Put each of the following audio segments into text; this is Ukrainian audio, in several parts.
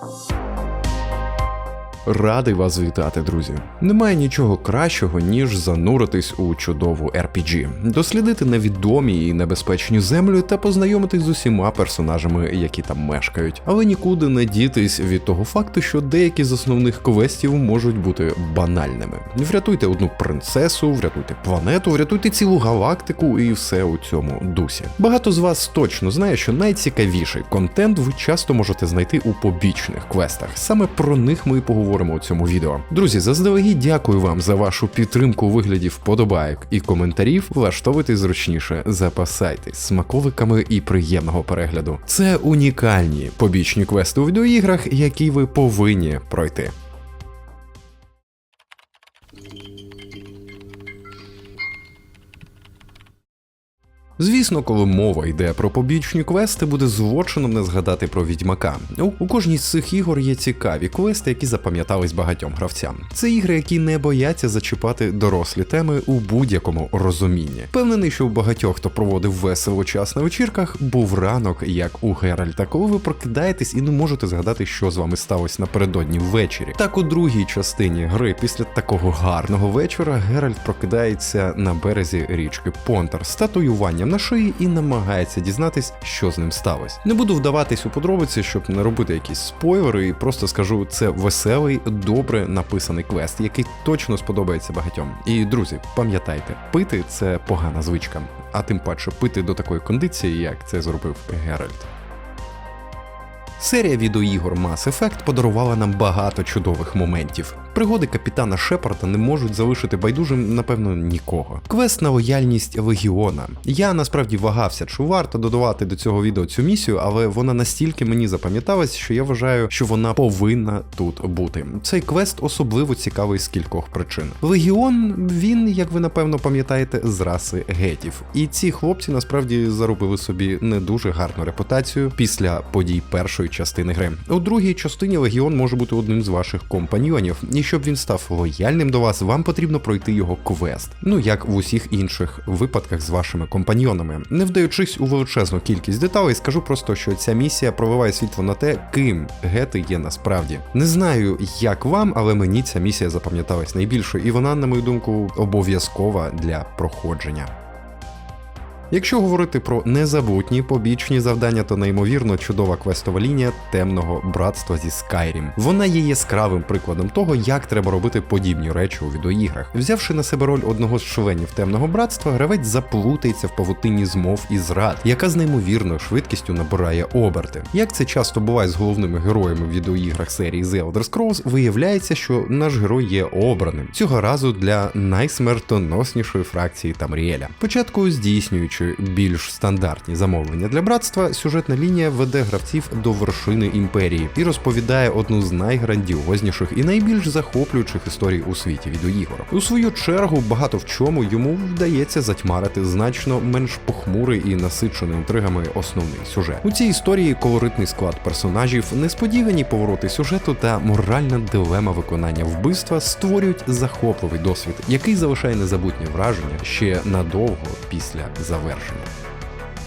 Bye. Радий вас вітати, друзі. Немає нічого кращого, ніж зануритись у чудову RPG, дослідити невідомі і небезпечні землі та познайомитись з усіма персонажами, які там мешкають. Але нікуди не дітись від того факту, що деякі з основних квестів можуть бути банальними. Врятуйте одну принцесу, врятуйте планету, врятуйте цілу галактику і все у цьому дусі. Багато з вас точно знає, що найцікавіший контент ви часто можете знайти у побічних квестах. Саме про них ми і поговоримо у цьому відео. Друзі, заздалегідь дякую вам за вашу підтримку у вигляді вподобайок і коментарів. Влаштовуйтесь зручніше, запасайтесь смаковиками і приємного перегляду. Це унікальні побічні квести у відеоіграх, які ви повинні пройти. Звісно, коли мова йде про побічні квести, буде злочином не згадати про відьмака. У, кожній з цих ігор є цікаві квести, які запам'ятались багатьом гравцям. Це ігри, які не бояться зачіпати дорослі теми у будь-якому розумінні. Впевнений, що у багатьох, хто проводив весело час на вечірках, був ранок, як у Геральта, коли ви прокидаєтесь і не можете згадати, що з вами сталося напередодні ввечері. Так у другій частині гри, після такого гарного вечора, Геральт прокидається на березі річки Понтар з татуюванням на шиї і намагається дізнатись, що з ним сталося. Не буду вдаватись у подробиці, щоб не робити якісь спойлери, і просто скажу, це веселий, добре написаний квест, який точно сподобається багатьом. І друзі, пам'ятайте, пити це погана звичка, а тим паче пити до такої кондиції, як це зробив Геральт. Серія відеоігор Mass Effect подарувала нам багато чудових моментів. Пригоди капітана Шепарда не можуть залишити байдужим, напевно, нікого. Квест на лояльність легіона. Я насправді вагався, чи варто додавати до цього відео цю місію, але вона настільки мені запам'яталась, що я вважаю, що вона повинна тут бути. Цей квест особливо цікавий з кількох причин. Легіон, він, як ви напевно пам'ятаєте, з раси гетів. І ці хлопці насправді заробили собі не дуже гарну репутацію після подій першої частини гри. У другій частині Легіон може бути одним з ваших компаньйонів, і щоб він став лояльним до вас, вам потрібно пройти його квест. Ну як в усіх інших випадках з вашими компаньйонами. Не вдаючись у величезну кількість деталей, скажу просто, що ця місія проливає світло на те, ким гети є насправді. Не знаю, як вам, але мені ця місія запам'яталась найбільше, і вона, на мою думку, обов'язкова для проходження. Якщо говорити про незабутні побічні завдання, то неймовірно чудова квестова лінія темного братства зі Skyrim. Вона є яскравим прикладом того, як треба робити подібні речі у відеоіграх. Взявши на себе роль одного з членів темного братства, гравець заплутається в павутині змов і зрад, яка з неймовірною швидкістю набирає оберти. Як це часто буває з головними героями в відеоіграх серії The Elder Scrolls, виявляється, що наш герой є обраним цього разу для найсмертоноснішої фракції Тамріеля. Спочатку здійснюючи більш стандартні замовлення для братства, сюжетна лінія веде гравців до вершини імперії і розповідає одну з найграндіозніших і найбільш захоплюючих історій у світі відеоігор. У свою чергу багато в чому йому вдається затьмарити значно менш похмурий і насичений інтригами основний сюжет. У цій історії колоритний склад персонажів, несподівані повороти сюжету та моральна дилема виконання вбивства створюють захопливий досвід, який залишає незабутні враження ще надовго після завершення. Verge.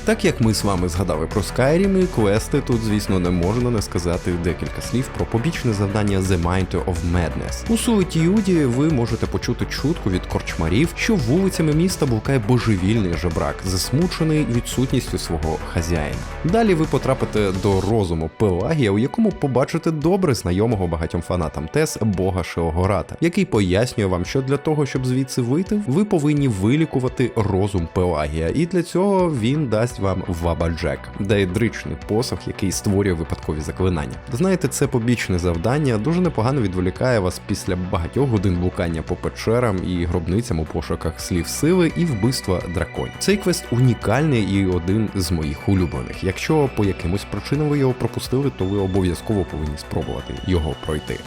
Так як ми з вами згадали про Skyrim і квести, тут, звісно, не можна не сказати декілька слів про побічне завдання The Mind of Madness. У Солитіюді ви можете почути чутку від корчмарів, що вулицями міста блукає божевільний жебрак, засмучений відсутністю свого хазяїна. Далі ви потрапите до розуму Пелагія, у якому побачите добре знайомого багатьом фанатам Тес бога Шеогората, який пояснює вам, що для того, щоб звідси вийти, ви повинні вилікувати розум Пелагія, і для цього він дасть вам Ваба Джек, даєдричний посох, який створює випадкові заклинання. Знаєте, це побічне завдання дуже непогано відволікає вас після багатьох годин блукання по печерам і гробницям у пошуках слів сили і вбивства драконів. Цей квест унікальний і один з моїх улюблених. Якщо по якимось причинам ви його пропустили, то ви обов'язково повинні спробувати його пройти.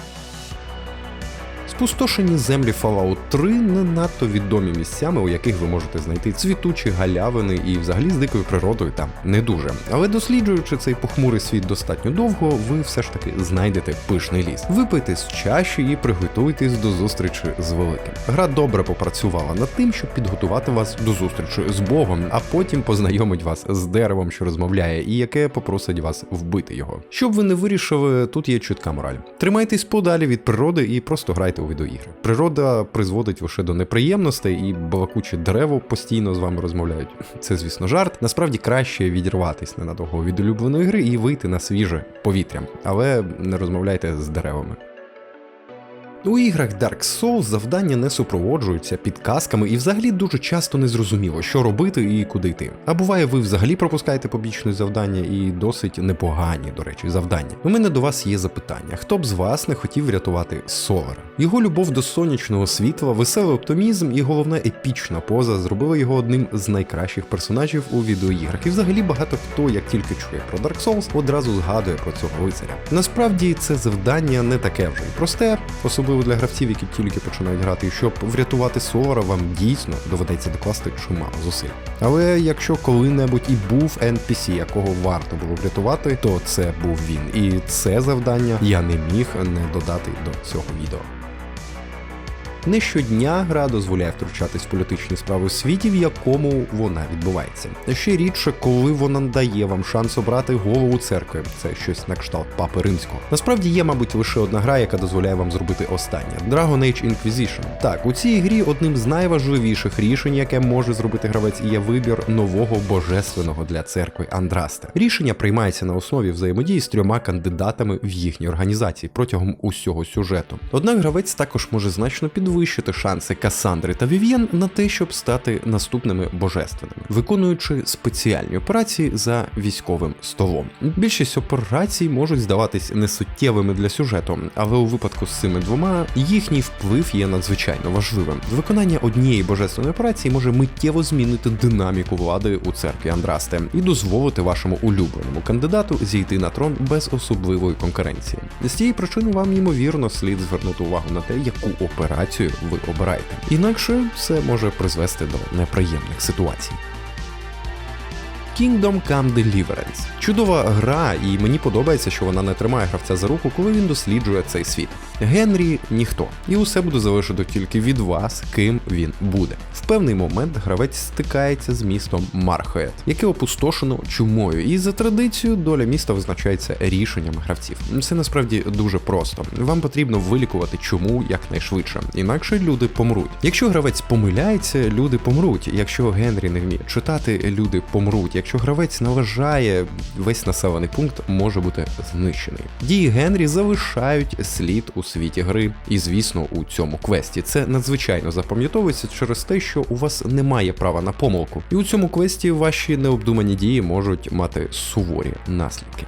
Спустошені землі Fallout 3 не надто відомі місцями, у яких ви можете знайти цвітучі галявини і взагалі з дикою природою там не дуже. Але досліджуючи цей похмурий світ достатньо довго, ви все ж таки знайдете пишний ліс. Випийте з чаші і приготуйтесь до зустрічі з великим. Гра добре попрацювала над тим, щоб підготувати вас до зустрічі з Богом, а потім познайомить вас з деревом, що розмовляє, і яке попросить вас вбити його. Щоб ви не вирішили, тут є чітка мораль. Тримайтесь подалі від природи і просто грайте у відеоігри. Природа призводить лише до неприємностей, і балакучі дерево постійно з вами розмовляють. Це, звісно, жарт. Насправді краще відірватися ненадовго від улюбленої гри і вийти на свіже повітря, але не розмовляйте з деревами. У іграх Dark Souls завдання не супроводжуються підказками і взагалі дуже часто не зрозуміло, що робити і куди йти. А буває, ви взагалі пропускаєте побічні завдання і досить непогані, до речі, завдання. У мене до вас є запитання: хто б з вас не хотів врятувати Солара? Його любов до сонячного світла, веселий оптимізм і головна епічна поза зробили його одним з найкращих персонажів у відеоіграх. І взагалі багато хто, як тільки чує про Dark Souls, одразу згадує про цього лицаря. Насправді це завдання не таке вже й просте, особливо для гравців, які тільки починають грати. І щоб врятувати Сора, вам дійсно доведеться докласти чимало зусиль. Але якщо коли-небудь і був NPC, якого варто було врятувати, то це був він. І це завдання я не міг не додати до цього відео. Не щодня гра дозволяє втручатись в політичні справи у світі, в якому вона відбувається. Ще рідше, коли вона дає вам шанс обрати голову церкви, це щось на кшталт папи римського. Насправді є, мабуть, лише одна гра, яка дозволяє вам зробити останнє Dragon Age Inquisition. Так, у цій грі одним з найважливіших рішень, яке може зробити гравець, є вибір нового божественного для церкви Андраста. Рішення приймається на основі взаємодії з трьома кандидатами в їхній організації протягом усього сюжету. Однак гравець також може значно підвищити шанси Касандри та Вів'єн на те, щоб стати наступними божественними, виконуючи спеціальні операції за військовим столом. Більшість операцій можуть здаватись несуттєвими для сюжету, але у випадку з цими двома їхній вплив є надзвичайно важливим. Виконання однієї божественної операції може миттєво змінити динаміку влади у церкві Андрасте і дозволити вашому улюбленому кандидату зійти на трон без особливої конкуренції. З цієї причини вам ймовірно слід звернути увагу на те, яку операцію ви обираєте. Інакше це може призвести до неприємних ситуацій. Kingdom Come Deliverance. Чудова гра, і мені подобається, що вона не тримає гравця за руку, коли він досліджує цей світ. Генрі ніхто, і усе буде залежати тільки від вас, ким він буде. В певний момент гравець стикається з містом Мархоет, яке опустошено чумою, і за традицією доля міста визначається рішенням гравців. Це насправді дуже просто. Вам потрібно вилікувати чуму якнайшвидше, інакше люди помруть. Якщо гравець помиляється, люди помруть. Якщо Генрі не вміє читати, люди помруть. Гравець наважає, весь населений пункт може бути знищений. Дії Генрі залишають слід у світі гри, і звісно, у цьому квесті це надзвичайно запам'ятовується через те, що у вас немає права на помилку, і у цьому квесті ваші необдумані дії можуть мати суворі наслідки.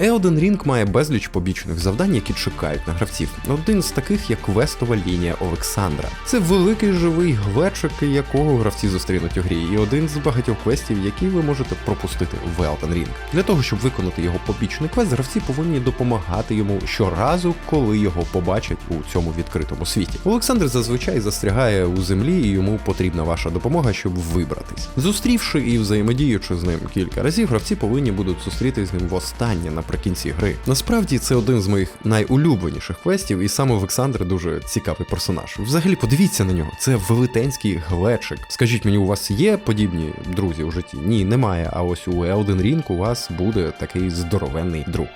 Elden Ring має безліч побічних завдань, які чекають на гравців. Один з таких є квестова лінія Олександра. Це великий живий глечик, якого гравці зустрінуть у грі, і один з багатьох квестів, які ви можете пропустити в Elden Ring. Для того, щоб виконати його побічний квест, гравці повинні допомагати йому щоразу, коли його побачать у цьому відкритому світі. Олександр зазвичай застрягає у землі, і йому потрібна ваша допомога, щоб вибратись. Зустрівши і взаємодіючи з ним кілька разів, гравці повинні будуть зустріти з ним востаннє на наприкінці гри. Насправді це один з моїх найулюбленіших квестів, і саме Олександр дуже цікавий персонаж. Взагалі, подивіться на нього, це велетенський глечик. Скажіть мені, у вас є подібні друзі у житті? Ні, немає. А ось у Elden Ring у вас буде такий здоровенний друг.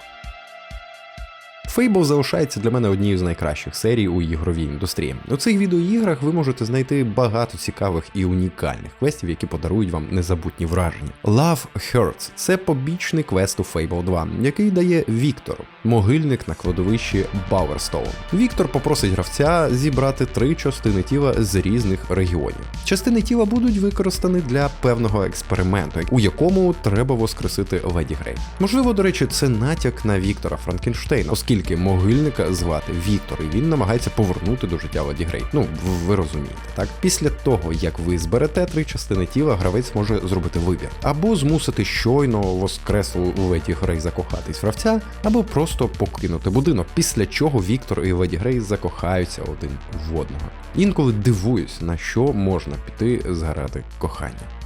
Fable залишається для мене однією з найкращих серій у ігровій індустрії. У цих відеоіграх ви можете знайти багато цікавих і унікальних квестів, які подарують вам незабутні враження. Love Hurts – це побічний квест у Fable 2, який дає Віктор, могильник на кладовищі Бауерстоун. Віктор попросить гравця зібрати три частини тіла з різних регіонів. Частини тіла будуть використані для певного експерименту, у якому треба воскресити Леді Грей. Можливо, до речі, це натяк на Віктора Франкенштейна, оскільки оскільки могильника звати Віктор, і він намагається повернути до життя Леді Грей. Ну, ви розумієте, так? Після того, як ви зберете три частини тіла, гравець може зробити вибір. Або змусити щойно воскреслу Леді Грей закохатись в гравця, або просто покинути будинок, після чого Віктор і Леді Грей закохаються один в одного. Інколи дивуюсь, на що можна піти зграти кохання.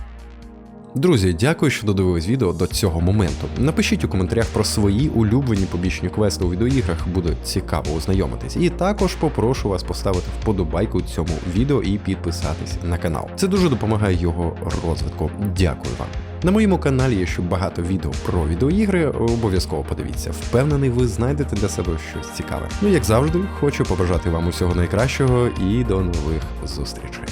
Друзі, дякую, що додивились відео до цього моменту. Напишіть у коментарях про свої улюблені побічні квести у відеоіграх, буде цікаво ознайомитись. І також попрошу вас поставити вподобайку цьому відео і підписатись на канал. Це дуже допомагає його розвитку. Дякую вам. На моєму каналі є ще багато відео про відеоігри. Обов'язково подивіться. Впевнений, ви знайдете для себе щось цікаве. Ну як завжди, хочу побажати вам усього найкращого і до нових зустрічей.